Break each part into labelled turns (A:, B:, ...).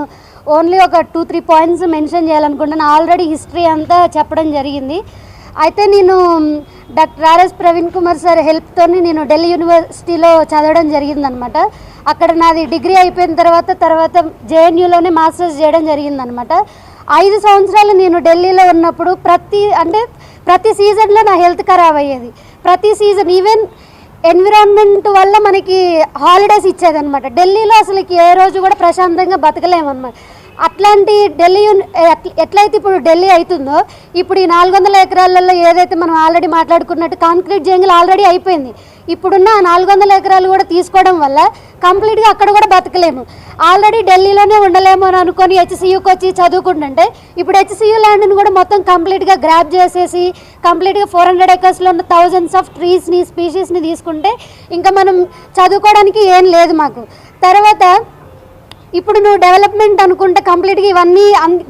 A: నేను ఓన్లీ ఒక two three points mention చేయాలనుకుంటున్నాను. ఆల్రెడీ హిస్టరీ అంతా చెప్పడం జరిగింది. అయితే నేను doctor RS Praveen Kumar sir హెల్ప్తో నేను ఢిల్లీ యూనివర్సిటీలో చదవడం జరిగిందనమాట. అక్కడ నాది డిగ్రీ అయిపోయిన తర్వాత తర్వాత జేఎన్యూలోనే మాస్టర్స్ చేయడం జరిగిందనమాట. ఐదు సంవత్సరాలు నేను ఢిల్లీలో ఉన్నప్పుడు ప్రతి అంటే ప్రతి సీజన్లో నా హెల్త్ ఖరాబ్ అయ్యేది. ప్రతి సీజన్ ఈవెన్ ఎన్విరాన్మెంట్ వల్ల మనకి హాలిడేస్ ఇచ్చేదన్నమాట. ఢిల్లీలో అసలుకి ఏ రోజు కూడా ప్రశాంతంగా బతకలేమన్నమాట. అట్లాంటి ఢిల్లీ ఎట్లయితే ఇప్పుడు ఢిల్లీ అవుతుందో ఇప్పుడు ఈ నాలుగు వందల ఎకరాలలో ఏదైతే మనం ఆల్రెడీ మాట్లాడుకున్నట్టు కాంక్రీట్ జంగిల్ ఆల్రెడీ అయిపోయింది. ఇప్పుడున్న ఆ నాలుగు వందల ఎకరాలు కూడా తీసుకోవడం వల్ల కంప్లీట్గా అక్కడ కూడా బతకలేము. ఆల్రెడీ ఢిల్లీలోనే ఉండలేము అని అనుకొని హెచ్సియుకి వచ్చి చదువుకుంటుంటే ఇప్పుడు హెచ్సియు ల్యాండ్ని కూడా మొత్తం కంప్లీట్గా గ్రాప్ చేసేసి కంప్లీట్గా ఫోర్ హండ్రెడ్ ఎకర్స్లో ఉన్న థౌజండ్స్ ఆఫ్ ట్రీస్ని స్పీషీస్ని తీసుకుంటే ఇంకా మనం చదువుకోవడానికి ఏం లేదు మాకు. తర్వాత ఇప్పుడు నువ్వు డెవలప్మెంట్ అనుకుంటే కంప్లీట్గా ఇవన్నీ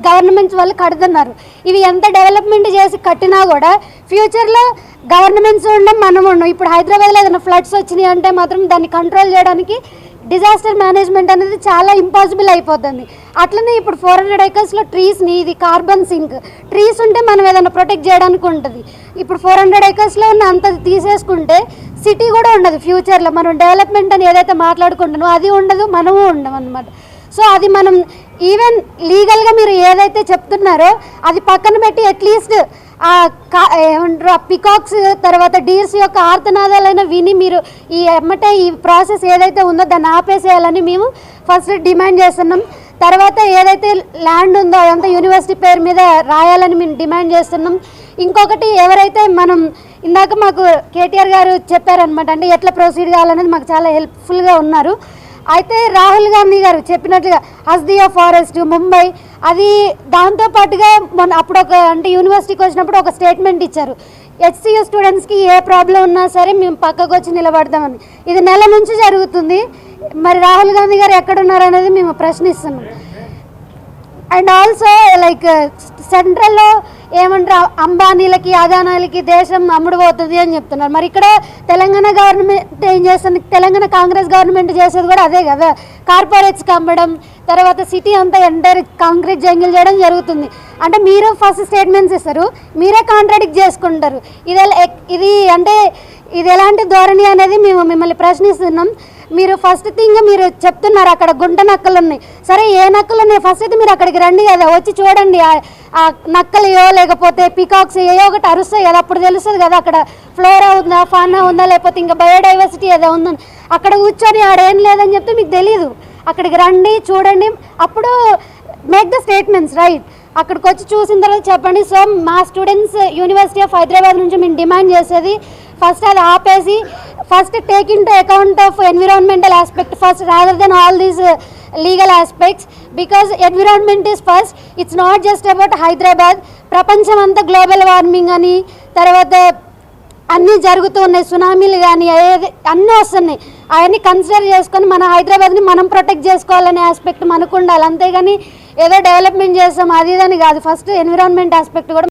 A: గవర్నమెంట్స్ వాళ్ళు కడుతున్నారు. ఇవి ఎంత డెవలప్మెంట్ చేసి కట్టినా కూడా ఫ్యూచర్లో గవర్నమెంట్స్ ఉండడం మనం ఉండం ఇప్పుడు హైదరాబాద్లో ఏదైనా ఫ్లడ్స్ వచ్చినాయి అంటే మాత్రం దాన్ని కంట్రోల్ చేయడానికి డిజాస్టర్ మేనేజ్మెంట్ అనేది చాలా ఇంపాసిబుల్ అయిపోతుంది. అట్లనే ఇప్పుడు ఫోర్ హండ్రెడ్ ఏకర్స్లో ట్రీస్ని ఇది కార్బన్ సింక్ ట్రీస్ ఉంటే మనం ఏదైనా ప్రొటెక్ట్ చేయడానికి ఉంటుంది. ఇప్పుడు ఫోర్ హండ్రెడ్ ఏకర్స్లో ఉన్న అంత తీసేసుకుంటే సిటీ కూడా ఉండదు ఫ్యూచర్లో మనం డెవలప్మెంట్ అని ఏదైతే మాట్లాడుకుంటున్నామో అది ఉండదు మనము ఉండం అనమాట సో అది మనం ఈవెన్ లీగల్గా మీరు ఏదైతే చెప్తున్నారో అది పక్కన పెట్టి అట్లీస్ట్ ఆ కా ఏమంటారు ఆ పికాక్స్ తర్వాత డీర్స్ యొక్క ఆర్తనాదాలైనా విని మీరు ఈ ఎమ్మటే ఈ ప్రాసెస్ ఏదైతే ఉందో దాన్ని ఆపేసేయాలని మేము ఫస్ట్ డిమాండ్ చేస్తున్నాం. తర్వాత ఏదైతే ల్యాండ్ ఉందో అదంతా యూనివర్సిటీ పేరు మీద రాయాలని మేము డిమాండ్ చేస్తున్నాం. ఇంకొకటి ఎవరైతే మనం ఇందాక మాకు కేటీఆర్ గారు చెప్పారనమాట అంటే ఎట్లా ప్రొసీడ్ కావాలనేది మాకు చాలా హెల్ప్ఫుల్గా ఉన్నారు. అయితే రాహుల్ గాంధీ గారు చెప్పినట్లుగా హస్దియా ఫారెస్ట్ ముంబై అది దాంతోపాటుగా మన మొన్న అప్పుడు ఒక అంటే యూనివర్సిటీకి వచ్చినప్పుడు ఒక స్టేట్మెంట్ ఇచ్చారు. హెచ్సియు స్టూడెంట్స్కి ఏ ప్రాబ్లం ఉన్నా సరే మేము పక్కకు వచ్చి నిలబడతామని. ఇది నెల నుంచి జరుగుతుంది. మరి రాహుల్ గాంధీ గారు ఎక్కడున్నారు అనేది మేము ప్రశ్నిస్తున్నాం. అండ్ ఆల్సో లైక్ సెంట్రల్లో ఏమంటారు? అంబానీలకి అదానాలకి దేశం అమ్ముడుపోతుంది అని చెప్తున్నారు. మరి ఇక్కడ తెలంగాణ గవర్నమెంట్ ఏం చేస్తుంది? తెలంగాణ కాంగ్రెస్ గవర్నమెంట్ చేసేది కూడా అదే కదా. కార్పొరేట్స్కి అమ్మడం తర్వాత సిటీ అంతా ఎంటైర్ కాంక్రీట్ జంగిల్ చేయడం జరుగుతుంది. అంటే మీరు ఫస్ట్ స్టేట్మెంట్స్ ఇస్తారు మీరే కాంట్రాడిక్ట్ చేసుకుంటారు. ఇది ఎలా- ఇది అంటే ఇది ఎలాంటి ధోరణి అనేది మేము మిమ్మల్ని ప్రశ్నిస్తున్నాం. మీరు ఫస్ట్ థింగ్ మీరు చెప్తున్నారు అక్కడ గుంట నక్కలు ఉన్నాయి. సరే ఏ నక్కలు ఉన్నాయి? ఫస్ట్ అయితే మీరు అక్కడికి రండి కదా వచ్చి చూడండి. ఆ- నక్కలయో లేకపోతే పికాక్స్ ఏయో ఒకటి అరుస్తాయి కదా అప్పుడు తెలుస్తుంది కదా అక్కడ ఫ్లోరా ఉందా ఫానా ఉందా లేకపోతే ఇంకా బయోడైవర్సిటీ ఏదో ఉందని. అక్కడ కూర్చొని ఆడేం లేదని చెప్తే మీకు తెలియదు అక్కడికి రండి చూడండి. అప్పుడు మేక్ ద స్టేట్మెంట్స్ రైట్ అక్కడికి వచ్చి చూసిన తర్వాత చెప్పండి సో మా స్టూడెంట్స్ యూనివర్సిటీ ఆఫ్ హైదరాబాద్ నుంచి మేము డిమాండ్ చేసేది ఫస్ట్ అది ఆపేసి first take into account of environmental aspect first rather than all these legal aspects because environment is first it's not just about Hyderabad ప్రపంచం అంతా గ్లోబల్ వార్మింగ్ అని తర్వాత అన్నీ జరుగుతూ ఉన్నాయి. సునామీలు కానీ అన్నీ వస్తున్నాయి. అవన్నీ కన్సిడర్ చేసుకొని మన హైదరాబాద్ని మనం ప్రొటెక్ట్ చేసుకోవాలనే ఆస్పెక్ట్ మనకు ఉండాలి. అంతేగాని ఏదో డెవలప్మెంట్ చేస్తాం అది ఇది అని కాదు. ఫస్ట్ ఎన్విరాన్మెంట్ ఆస్పెక్ట్ కూడా